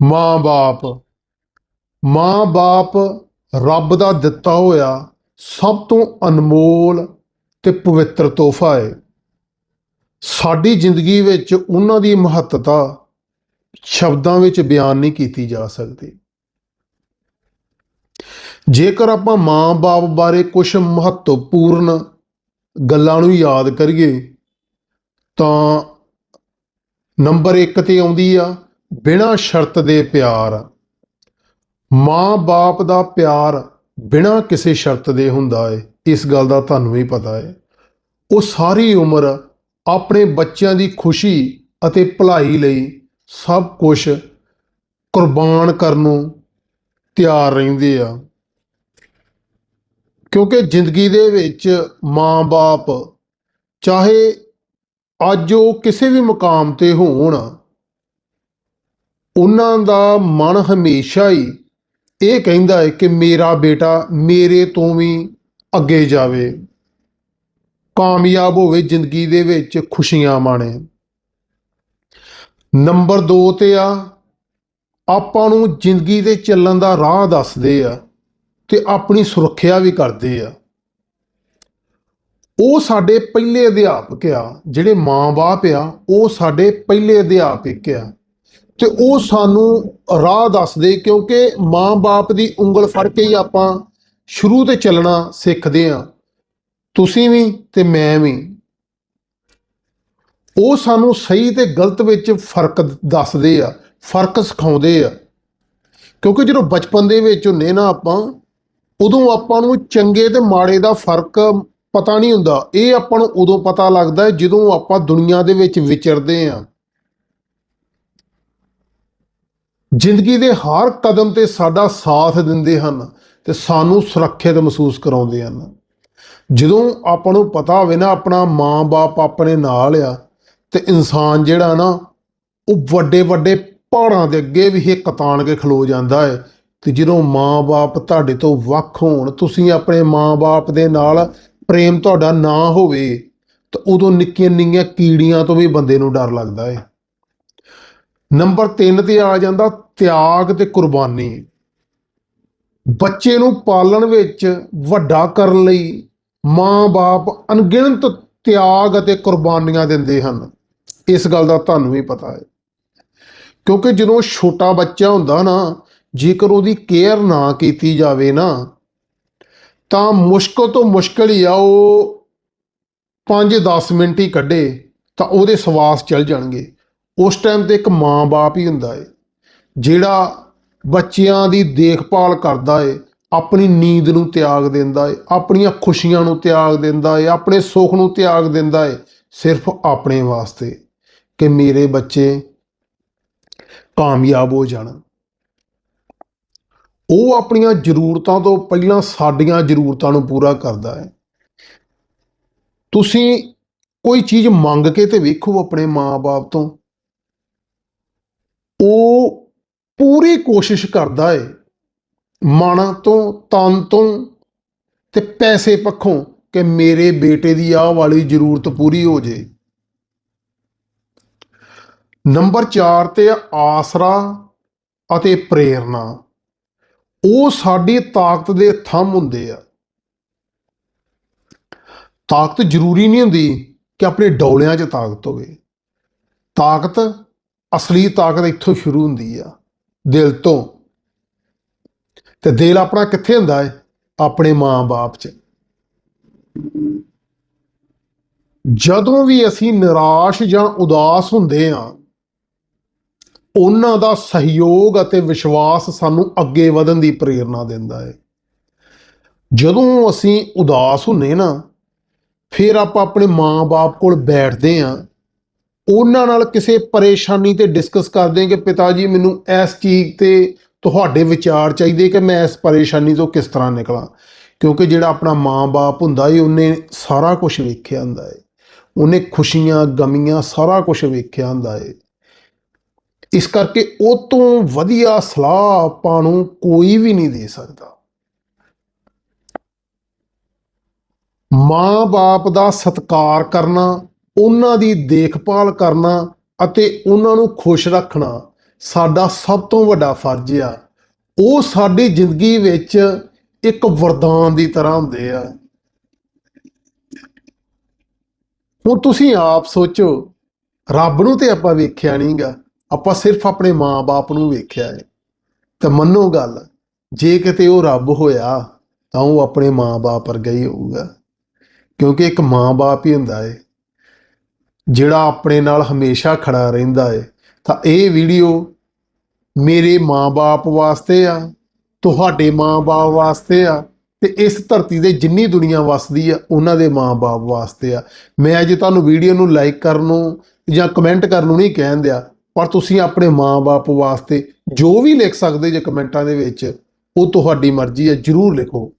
ਮਾਂ-ਬਾਪ। ਮਾਂ-ਬਾਪ ਰੱਬ ਦਾ ਦਿੱਤਾ ਹੋਇਆ ਸਭ ਤੋਂ ਅਨਮੋਲ ਤੇ ਪਵਿੱਤਰ ਤੋਹਫਾ ਹੈ ਸਾਡੀ ਜ਼ਿੰਦਗੀ ਵਿੱਚ ਉਹਨਾਂ ਦੀ ਮਹੱਤਤਾ ਸ਼ਬਦਾਂ ਵਿੱਚ ਬਿਆਨ ਨਹੀਂ ਕੀਤੀ ਜਾ ਸਕਦੀ। ਜੇਕਰ ਆਪਾਂ ਮਾਂ-ਬਾਪ ਬਾਰੇ ਕੁਝ ਮਹੱਤਵਪੂਰਨ ਗੱਲਾਂ ਨੂੰ ਯਾਦ ਕਰੀਏ, ਤਾਂ ਨੰਬਰ 1 ਤੇ ਆਉਂਦੀ ਆ ਬਿਨਾਂ ਸ਼ਰਤ ਦੇ ਪਿਆਰ। ਮਾਂ-ਬਾਪ ਦਾ ਪਿਆਰ ਬਿਨਾਂ ਕਿਸੇ ਸ਼ਰਤ ਦੇ ਹੁੰਦਾ ਹੈ ਇਸ ਗੱਲ ਦਾ ਤੁਹਾਨੂੰ ਵੀ ਪਤਾ ਹੈ ਉਹ ਸਾਰੀ ਉਮਰ ਆਪਣੇ ਬੱਚਿਆਂ ਦੀ ਖੁਸ਼ੀ ਅਤੇ ਭਲਾਈ ਲਈ ਸਭ ਕੁਝ ਕੁਰਬਾਨ ਕਰਨ ਨੂੰ ਤਿਆਰ ਰਹਿੰਦੇ ਆ। ਕਿਉਂਕਿ ਜ਼ਿੰਦਗੀ ਦੇ ਵਿੱਚ ਮਾਂ-ਬਾਪ ਚਾਹੇ ਅੱਜ ਉਹ ਕਿਸੇ ਵੀ ਮੁਕਾਮ ਤੇ ਹੋਣ ਉਹਨਾਂ ਦਾ ਮਨ ਹਮੇਸ਼ਾ ਹੀ ਇਹ ਕਹਿੰਦਾ ਹੈ ਕਿ ਮੇਰਾ ਬੇਟਾ ਮੇਰੇ ਤੋਂ ਵੀ ਅੱਗੇ ਜਾਵੇ। ਕਾਮਯਾਬ ਹੋਵੇ, ਜ਼ਿੰਦਗੀ ਦੇ ਵਿੱਚ ਖੁਸ਼ੀਆਂ ਮਾਣੇ। ਨੰਬਰ 2 ਤੇ ਆ, ਆਪਾਂ ਨੂੰ ਜ਼ਿੰਦਗੀ ਦੇ ਚੱਲਣ ਦਾ ਰਾਹ ਦੱਸਦੇ ਆ ਤੇ ਆਪਣੀ ਸੁਰੱਖਿਆ ਵੀ ਕਰਦੇ ਆ। ਉਹ ਸਾਡੇ ਪਹਿਲੇ ਅਧਿਆਪਕ ਆ, ਜਿਹੜੇ ਮਾਂ-ਬਾਪ ਆ, ਉਹ ਸਾਡੇ ਪਹਿਲੇ ਅਧਿਆਪਕ ਆ। ਤੇ ਉਹ ਸਾਨੂੰ ਰਾਹ ਦੱਸਦੇ ਕਿਉਂਕਿ ਮਾਂ-ਬਾਪ ਦੀ ਉਂਗਲ ਫੜ ਕੇ ਹੀ ਆਪਾਂ ਸ਼ੁਰੂ ਤੇ ਚੱਲਣਾ ਸਿੱਖਦੇ ਆ ਤੁਸੀਂ ਵੀ ਤੇ ਮੈਂ ਵੀ। ਉਹ ਸਾਨੂੰ ਸਹੀ ਤੇ ਗਲਤ ਵਿੱਚ ਫ਼ਰਕ ਦੱਸਦੇ ਆ, ਫ਼ਰਕ ਸਿਖਾਉਂਦੇ ਆ। ਕਿਉਂਕਿ ਜਦੋਂ ਬਚਪਨ ਦੇ ਵਿੱਚ ਹੁੰਨੇ ਨਾ ਆਪਾਂ, ਉਦੋਂ ਆਪਾਂ ਨੂੰ ਚੰਗੇ ਤੇ ਮਾੜੇ ਦਾ ਫ਼ਰਕ ਪਤਾ ਨਹੀਂ ਹੁੰਦਾ। ਇਹ ਆਪਾਂ ਨੂੰ ਉਦੋਂ ਪਤਾ ਲੱਗਦਾ ਜਦੋਂ ਆਪਾਂ ਦੁਨੀਆ ਦੇ ਵਿੱਚ ਵਿਚਰਦੇ ਆ ਜ਼ਿੰਦਗੀ ਦੇ ਹਰ ਕਦਮ ਤੇ ਸਾਡਾ ਸਾਥ ਦਿੰਦੇ ਹਨ ਤੇ ਸਾਨੂੰ ਸੁਰੱਖਿਅਤ ਮਹਿਸੂਸ ਕਰਾਉਂਦੇ ਹਨ। ਜਦੋਂ ਆਪਾਂ ਨੂੰ ਪਤਾ ਹੋਵੇ ਨਾ ਆਪਣਾ ਮਾਂ-ਬਾਪ ਆਪਣੇ ਨਾਲ ਆ ਤੇ ਇਨਸਾਨ ਜਿਹੜਾ ਨਾ, ਉਹ ਵੱਡੇ ਵੱਡੇ ਪਹਾੜਾਂ ਦੇ ਅੱਗੇ ਵੀ ਇਹ ਕਤਾਨ ਕੇ ਖਲੋ ਜਾਂਦਾ ਹੈ ਤੇ ਜਦੋਂ ਮਾਂ-ਬਾਪ ਤੁਹਾਡੇ ਤੋਂ ਵੱਖ ਹੋਣ, ਤੁਸੀਂ ਆਪਣੇ ਮਾਂ-ਬਾਪ ਦੇ ਨਾਲ ਪ੍ਰੇਮ ਤੁਹਾਡਾ ਨਾ ਹੋਵੇ, ਤਾਂ ਉਦੋਂ ਨਿੱਕੀਆਂ ਨਿੱਕੀਆਂ ਕੀੜੀਆਂ ਤੋਂ ਵੀ ਬੰਦੇ ਨੂੰ ਡਰ ਲੱਗਦਾ ਹੈ। ਨੰਬਰ 3 ਤੇ ਆ ਜਾਂਦਾ ਤਿਆਗ ਤੇ ਕੁਰਬਾਨੀ। ਬੱਚੇ ਨੂੰ ਪਾਲਣ ਵਿੱਚ ਵੱਡਾ ਕਰਨ ਲਈ ਮਾਂ-ਬਾਪ ਅਣਗਿਣਤ ਤਿਆਗ ਅਤੇ ਕੁਰਬਾਨੀਆਂ ਦਿੰਦੇ ਹਨ। ਇਸ ਗੱਲ ਦਾ ਤੁਹਾਨੂੰ ਵੀ ਪਤਾ ਹੈ। ਕਿਉਂਕਿ ਜਦੋਂ ਛੋਟਾ ਬੱਚਾ ਹੁੰਦਾ ਨਾ, ਜੇਕਰ ਉਹਦੀ ਕੇਅਰ ਨਾ ਕੀਤੀ ਜਾਵੇ ਨਾ, ਤਾਂ ਮੁਸ਼ਕਲ ਤੋਂ ਮੁਸ਼ਕਲ ਹੀ ਆ ਉਹ 5-10 ਮਿੰਟ ਹੀ ਕੱਢੇ, ਤਾਂ ਉਹਦੇ ਸਵਾਸ ਚੱਲ ਜਾਣਗੇ। ਉਸ ਟਾਈਮ ਤੇ ਇੱਕ ਮਾਂ-ਬਾਪ ਹੀ ਹੁੰਦਾ ਹੈ ਜਿਹੜਾ ਬੱਚਿਆਂ ਦੀ ਦੇਖਭਾਲ ਕਰਦਾ ਏ, ਆਪਣੀ ਨੀਂਦ ਨੂੰ ਤਿਆਗ ਦਿੰਦਾ ਏ, ਆਪਣੀਆਂ ਖੁਸ਼ੀਆਂ ਨੂੰ ਤਿਆਗ ਦਿੰਦਾ ਏ, ਆਪਣੇ ਸੁੱਖ ਨੂੰ ਤਿਆਗ ਦਿੰਦਾ ਏ, ਸਿਰਫ ਆਪਣੇ ਵਾਸਤੇ ਕਿ ਮੇਰੇ ਬੱਚੇ ਕਾਮਯਾਬ ਹੋ ਜਾਣ। ਉਹ ਆਪਣੀਆਂ ਜ਼ਰੂਰਤਾਂ ਤੋਂ ਪਹਿਲਾਂ ਸਾਡੀਆਂ ਜ਼ਰੂਰਤਾਂ ਨੂੰ ਪੂਰਾ ਕਰਦਾ ਹੈ ਤੁਸੀਂ ਕੋਈ ਚੀਜ਼ ਮੰਗ ਕੇ ਤੇ ਵੇਖੋ ਆਪਣੇ ਮਾਂ-ਬਾਪ ਤੋਂ। ਉਹ ਪੂਰੀ ਕੋਸ਼ਿਸ਼ ਕਰਦਾ ਏ ਮਨ ਤੋਂ, ਤਨ ਤੋਂ ਤੇ ਪੈਸੇ ਪੱਖੋਂ ਕਿ ਮੇਰੇ ਬੇਟੇ ਦੀ ਆਹ ਵਾਲੀ ਜ਼ਰੂਰਤ ਪੂਰੀ ਹੋ ਜੇ। ਨੰਬਰ 4 ਤੇ ਆਸਰਾ ਅਤੇ ਪ੍ਰੇਰਣਾ ਉਹ ਸਾਡੀ ਤਾਕਤ ਦੇ ਥੰਮ ਹੁੰਦੇ ਆ। ਤਾਕਤ ਜ਼ਰੂਰੀ ਨਹੀਂ ਹੁੰਦੀ ਕਿ ਆਪਣੇ ਡੌਲਿਆਂ 'ਚ ਤਾਕਤ ਹੋਵੇ। ਤਾਕਤ ਅਸਲੀ ਤਾਕਤ ਇੱਥੋਂ ਸ਼ੁਰੂ ਹੁੰਦੀ ਆ, ਦਿਲ ਤੋਂ। ਤੇ ਦਿਲ ਆਪਣਾ ਕਿੱਥੇ ਹੁੰਦਾ ਹੈ ਆਪਣੇ ਮਾਂ-ਬਾਪ 'ਚ। ਜਦੋਂ ਵੀ ਅਸੀਂ ਨਿਰਾਸ਼ ਜਾਂ ਉਦਾਸ ਹੁੰਦੇ ਹਾਂ ਉਹਨਾਂ ਦਾ ਸਹਿਯੋਗ ਅਤੇ ਵਿਸ਼ਵਾਸ ਸਾਨੂੰ ਅੱਗੇ ਵਧਣ ਦੀ ਪ੍ਰੇਰਣਾ ਦਿੰਦਾ ਹੈ ਜਦੋਂ ਅਸੀਂ ਉਦਾਸ ਹੁੰਨੇ ਨਾ, ਫਿਰ ਆਪਾਂ ਆਪਣੇ ਮਾਂ-ਬਾਪ ਕੋਲ ਬੈਠਦੇ ਹਾਂ ਉਹਨਾਂ ਨਾਲ ਕਿਸੇ ਪਰੇਸ਼ਾਨੀ ਤੇ ਡਿਸਕਸ ਕਰਦੇ ਕਿ ਪਿਤਾ ਜੀ, ਮੈਨੂੰ ਇਸ ਚੀਜ਼ ਤੇ ਤੁਹਾਡੇ ਵਿਚਾਰ ਚਾਹੀਦੇ ਕਿ ਮੈਂ ਇਸ ਪਰੇਸ਼ਾਨੀ ਤੋਂ ਕਿਸ ਤਰ੍ਹਾਂ ਨਿਕਲਾਂ। ਕਿਉਂਕਿ ਜਿਹੜਾ ਆਪਣਾ ਮਾਂ-ਬਾਪ ਹੁੰਦਾ ਏ, ਉਹਨੇ ਸਾਰਾ ਕੁਝ ਵੇਖਿਆ ਹੁੰਦਾ ਏ। ਉਹਨੇ ਖੁਸ਼ੀਆਂ, ਗਮੀਆਂ ਸਾਰਾ ਕੁਝ ਵੇਖਿਆ ਹੁੰਦਾ ਏ। ਇਸ ਕਰਕੇ ਉਹ ਤੋਂ ਵਧੀਆ ਸਲਾਹ ਆਪਾਂ ਨੂੰ ਕੋਈ ਵੀ ਨਹੀਂ ਦੇ ਸਕਦਾ। ਮਾਂ-ਬਾਪ ਦਾ ਸਤਿਕਾਰ ਕਰਨਾ ਉਹਨਾਂ ਦੀ ਦੇਖਭਾਲ ਕਰਨਾ ਅਤੇ ਉਹਨਾਂ ਨੂੰ ਖੁਸ਼ ਰੱਖਣਾ ਸਾਡਾ ਸਭ ਤੋਂ ਵੱਡਾ ਫਰਜ਼ ਆ। ਉਹ ਸਾਡੀ ਜ਼ਿੰਦਗੀ ਵਿੱਚ ਇੱਕ ਵਰਦਾਨ ਦੀ ਤਰ੍ਹਾਂ ਹੁੰਦੇ ਆ। ਹੁਣ ਤੁਸੀਂ ਆਪ ਸੋਚੋ, ਰੱਬ ਨੂੰ ਤੇ ਆਪਾਂ ਵੇਖਿਆ ਨਹੀਂਗਾ, ਆਪਾਂ ਸਿਰਫ ਆਪਣੇ ਮਾਂ-ਬਾਪ ਨੂੰ ਵੇਖਿਆ ਹੈ। ਤਾਂ ਮੰਨੋ ਗੱਲ, ਜੇ ਕਿਤੇ ਉਹ ਰੱਬ ਹੋਇਆ, ਤਾਂ ਉਹ ਆਪਣੇ ਮਾਂ-ਬਾਪ ਵਰਗਾ ਹੀ ਹੋਊਗਾ। ਕਿਉਂਕਿ ਇੱਕ ਮਾਂ-ਬਾਪ ਹੀ ਹੁੰਦਾ ਹੈ। ਜਿਹੜਾ ਆਪਣੇ ਨਾਲ ਹਮੇਸ਼ਾ ਖੜਾ ਰਹਿੰਦਾ ਹੈ ਤਾਂ ਇਹ ਵੀਡੀਓ ਮੇਰੇ ਮਾਂ-ਬਾਪ ਵਾਸਤੇ ਆ, ਤੁਹਾਡੇ ਮਾਂ-ਬਾਪ ਵਾਸਤੇ ਆ, ਤੇ ਇਸ ਧਰਤੀ ਦੇ ਜਿੰਨੀ ਦੁਨੀਆ ਵਸਦੀ ਆ, ਉਹਨਾਂ ਦੇ ਮਾਂ-ਬਾਪ ਵਾਸਤੇ ਆ। ਮੈਂ ਅੱਜ ਤੁਹਾਨੂੰ ਵੀਡੀਓ ਨੂੰ ਲਾਈਕ ਕਰਨ ਨੂੰ ਜਾਂ ਕਮੈਂਟ ਕਰਨ ਨੂੰ ਨਹੀਂ ਕਹਿਣ ਦਿਆ, ਪਰ ਤੁਸੀਂ ਆਪਣੇ ਮਾਂ-ਬਾਪ ਵਾਸਤੇ ਜੋ ਵੀ ਲਿਖ ਸਕਦੇ ਜੇ ਕਮੈਂਟਾਂ ਦੇ ਵਿੱਚ, ਉਹ ਤੁਹਾਡੀ ਮਰਜ਼ੀ ਹੈ ਜਰੂਰ ਲਿਖੋ।